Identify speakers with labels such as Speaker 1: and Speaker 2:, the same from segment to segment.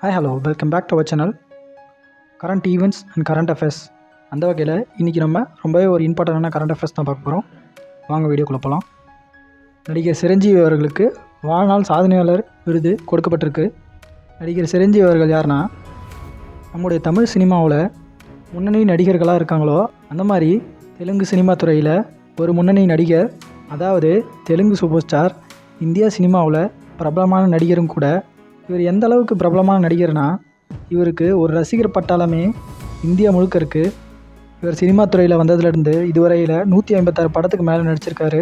Speaker 1: Hi hello welcome back to our channel current events and current affairs அந்த வகையில் இன்றைக்கி நம்ம ரொம்பவே ஒரு இம்பார்ட்டண்டான கரண்ட் அஃபேர்ஸ் தான் பார்க்க போகிறோம் வாங்க வீடியோக்குள்ள போகலாம் நடிகர் சிரஞ்சீவி அவர்களுக்கு வாழ்நாள் சாதனையாளர் விருது கொடுக்கப்பட்டிருக்கு. நடிகர் சிரஞ்சீவி அவர்கள் யாருன்னா நம்முடைய தமிழ் சினிமாவில் முன்னணி நடிகர்களாக இருக்காங்களோ அந்த மாதிரி தெலுங்கு சினிமா துறையில் ஒரு முன்னணி நடிகர் அதாவது தெலுங்கு சூப்பர் ஸ்டார் இந்தியா சினிமாவில் பிரபலமான நடிகரும் கூட இவர் எந்த அளவுக்கு பிரபலமான நடிகர்னா இவருக்கு ஒரு ரசிகர் பட்டாளமே இந்தியா முழுக்க இருக்குது இவர் சினிமா துறையில் வந்ததுலேருந்து இதுவரையில் நூற்றி ஐம்பத்தாறு படத்துக்கு மேலே நடிச்சிருக்காரு.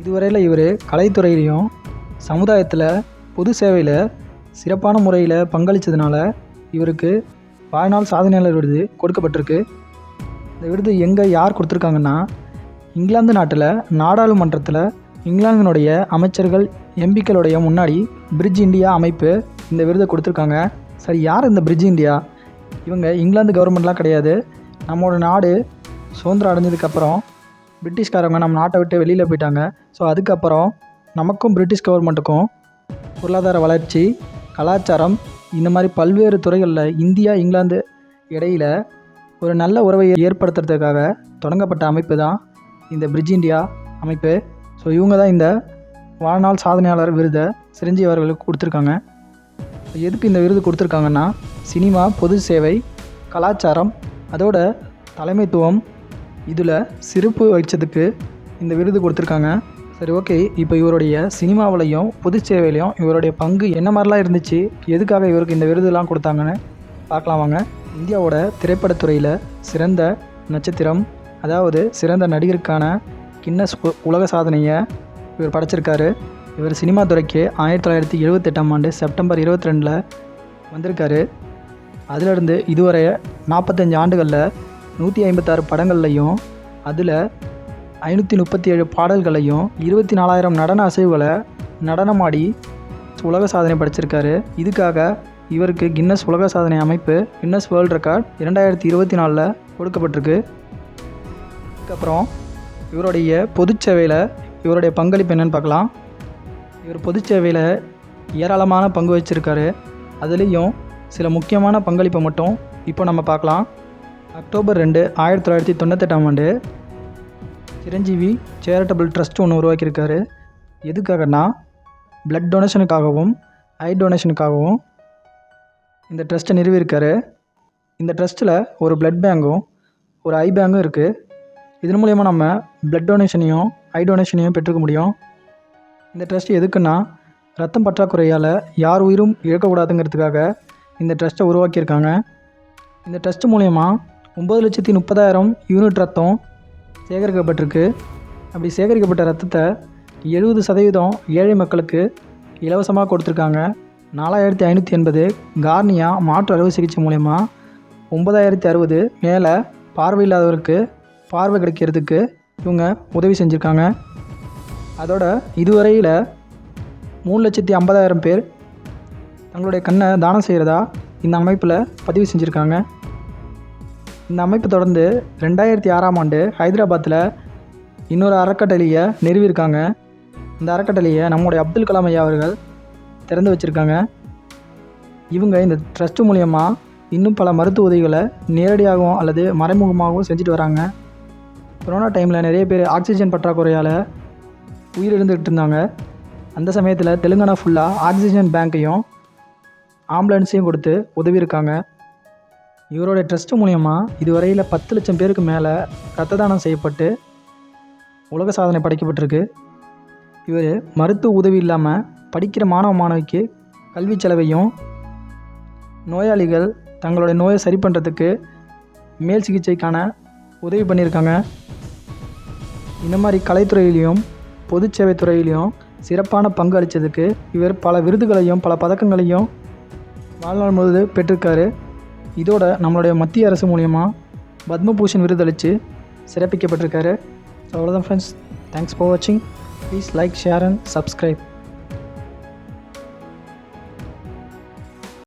Speaker 1: இதுவரையில் இவர் கலைத்துறையிலையும் சமுதாயத்தில் பொது சேவையில் சிறப்பான முறையில் பங்களித்ததுனால இவருக்கு வாழ்நாள் சாதனையாளர் விருது கொடுக்கப்பட்டிருக்கு. இந்த விருது எங்கே யார் கொடுத்துருக்காங்கன்னா இங்கிலாந்து நாட்டில் நாடாளுமன்றத்தில் இங்கிலாந்தினுடைய அமைச்சர்கள் எம்பிக்களுடைய முன்னாடி பிரிட்ஜ் இந்தியா அமைப்பு இந்த விருதை கொடுத்துருக்காங்க. சரி யார் இந்த பிரிட்ஜ் இந்தியா இவங்க இங்கிலாந்து கவர்மெண்ட்லாம் கிடையாது. நம்மளோட நாடு சுதந்திரம் அடைஞ்சதுக்கப்புறம் பிரிட்டிஷ்காரங்க நம்ம நாட்டை விட்டு வெளியில் போயிட்டாங்க. ஸோ அதுக்கப்புறம் நமக்கும் பிரிட்டிஷ் கவர்மெண்ட்டுக்கும் பொருளாதார வளர்ச்சி கலாச்சாரம் இந்த மாதிரி பல்வேறு துறைகளில் இந்தியா இங்கிலாந்து இடையில் ஒரு நல்ல உறவை ஏற்படுத்துறதுக்காக தொடங்கப்பட்ட அமைப்பு தான் இந்த பிரிட்ஜ் இந்தியா அமைப்பு. ஸோ இவங்க தான் இந்த வாழ்நாள் சாதனையாளர் விருதை சிரஞ்சீவி அவர்களுக்கு கொடுத்துருக்காங்க. எதுக்கு இந்த விருது கொடுத்துருக்காங்கன்னா சினிமா பொது சேவை கலாச்சாரம் அதோட தலைமைத்துவம் இதில் சிறப்பு வச்சதுக்கு இந்த விருது கொடுத்துருக்காங்க. சரி ஓகே இப்போ இவருடைய சினிமாவிலையும் பொது சேவையிலையும் இவருடைய பங்கு என்ன மாதிரிலாம் இருந்துச்சு? எதுக்காக இவருக்கு இந்த விருதுலாம் கொடுத்தாங்கன்னு பார்க்கலாம் வாங்க. இந்தியாவோட திரைப்படத்துறையில் சிறந்த நட்சத்திரம் அதாவது சிறந்த நடிகருக்கான கின்னஸ் உலக சாதனையை இவர் படைச்சிருக்காரு. இவர் சினிமா துறைக்கு ஆயிரத்தி தொள்ளாயிரத்தி எழுபத்தெட்டாம் ஆண்டு செப்டம்பர் இருபத்தி ரெண்டில் வந்திருக்காரு. அதிலிருந்து இதுவரை நாற்பத்தஞ்சு ஆண்டுகளில் நூற்றி ஐம்பத்தாறு படங்கள்லையும் அதில் ஐநூற்றி முப்பத்தி ஏழு பாடல்களையும் இருபத்தி நாலாயிரம் நடன அசைவுகளை நடனமாடி உலக சாதனை படைச்சிருக்காரு. இதுக்காக இவருக்கு கின்னஸ் உலக சாதனை அமைப்பு கின்னஸ் வேர்ல்ட் ரெக்கார்ட் இரண்டாயிரத்தி இருபத்தி நாலில் கொடுக்கப்பட்டிருக்கு. அதுக்கப்புறம் இவருடைய பொதுச்சேவையில் இவருடைய பங்களிப்பு என்னென்னு பார்க்கலாம். இவர் பொதுச்சேவையில் ஏராளமான பங்கு வச்சிருக்காரு. அதுலேயும் சில முக்கியமான பங்களிப்பை மட்டும் இப்போ நம்ம பார்க்கலாம். அக்டோபர் ரெண்டு ஆயிரத்தி தொள்ளாயிரத்தி தொண்ணூத்தெட்டாம் ஆண்டு சிரஞ்சீவி சேரிட்டபிள் ட்ரஸ்ட் ஒன்று உருவாக்கியிருக்காரு. எதுக்காகனா பிளட் டொனேஷனுக்காகவும் ஐ டொனேஷனுக்காகவும் இந்த ட்ரஸ்ட்டை நிறுவியிருக்காரு. இந்த ட்ரஸ்ட்டில் ஒரு பிளட் பேங்கும் ஒரு ஐ பேங்கும் இருக்குது இதன் மூலயமா நம்ம பிளட் டொனேஷனையும் ஐ டொனேஷனையும் பெற்றுக்க முடியும். இந்த ட்ரஸ்ட் எதுக்குன்னா ரத்தம் பற்றாக்குறையால் யார் உயிரும் இழக்கக்கூடாதுங்கிறதுக்காக இந்த ட்ரஸ்ட்டை உருவாக்கியிருக்காங்க. இந்த ட்ரஸ்ட் மூலயமா ஒம்பது லட்சத்தி முப்பதாயிரம் யூனிட் ரத்தம் சேகரிக்கப்பட்டிருக்கு. அப்படி சேகரிக்கப்பட்ட ரத்தத்தை எழுபது சதவீதம் ஏழை மக்களுக்கு இலவசமாக கொடுத்துருக்காங்க. நாலாயிரத்தி ஐநூற்றி எண்பது கார்னியா மாற்று அறுவை சிகிச்சை மூலயமா ஒம்பதாயிரத்தி அறுபது மேலே பார்வையில்லாதவருக்கு பார்வை கிடைக்கிறதுக்கு இவங்க உதவி செஞ்சுருக்காங்க. அதோட இதுவரையில் மூணு லட்சத்தி ஐம்பதாயிரம் பேர் தங்களுடைய கண்ணை தானம் செய்கிறதா இந்த அமைப்பில் பதிவு செஞ்சுருக்காங்க. இந்த அமைப்பு தொடர்ந்து ரெண்டாயிரத்தி ஆறாம் ஆண்டு ஹைதராபாத்தில் இன்னொரு அறக்கட்டளையை நிறுவியிருக்காங்க. இந்த அறக்கட்டளையை நம்முடைய அப்துல் கலாம் ஐயா அவர்கள் திறந்து வச்சுருக்காங்க. இவங்க இந்த ட்ரஸ்ட் மூலயமா இன்னும் பல மருத்துவ உதவிகளை நேரடியாகவும் அல்லது மறைமுகமாகவும் செஞ்சுட்டு வராங்க. கொரோனா டைமில் நிறைய பேர் ஆக்சிஜன் பற்றாக்குறையால் உயிரிழந்துக்கிட்டு இருந்தாங்க. அந்த சமயத்தில் தெலுங்கானா ஃபுல்லாக ஆக்சிஜன் பேங்க்கையும் ஆம்புலன்ஸையும் கொடுத்து உதவி இருக்காங்க. இவரோட ட்ரஸ்ட் மூலயமா இதுவரையில் பத்து லட்சம் பேருக்கு மேலே ரத்த தானம் செய்யப்பட்டு உலக சாதனை படைக்கப்பட்டிருக்கு. இவர் மருத்துவ உதவி இல்லாமல் படிக்கிற மாணவ மாணவிக்கு கல்வி செலவையும் நோயாளிகள் தங்களுடைய நோயை சரி பண்ணுறதுக்கு மேல் சிகிச்சைக்கான உதவி பண்ணியிருக்காங்க. இந்த மாதிரி கலைத்துறையிலையும் பொது சேவை துறையிலையும் சிறப்பான பங்கு அளித்ததுக்கு இவர் பல விருதுகளையும் பல பதக்கங்களையும் வாழ்நாள் முழுது பெற்றிருக்காரு. இதோட நம்மளுடைய மத்திய அரசு மூலயமா பத்மபூஷன் விருது அளித்து சிறப்பிக்கப்பட்டிருக்காரு. அவ்வளோதான் ஃப்ரெண்ட்ஸ் தேங்க்ஸ் ஃபார் வாட்சிங் please like share and subscribe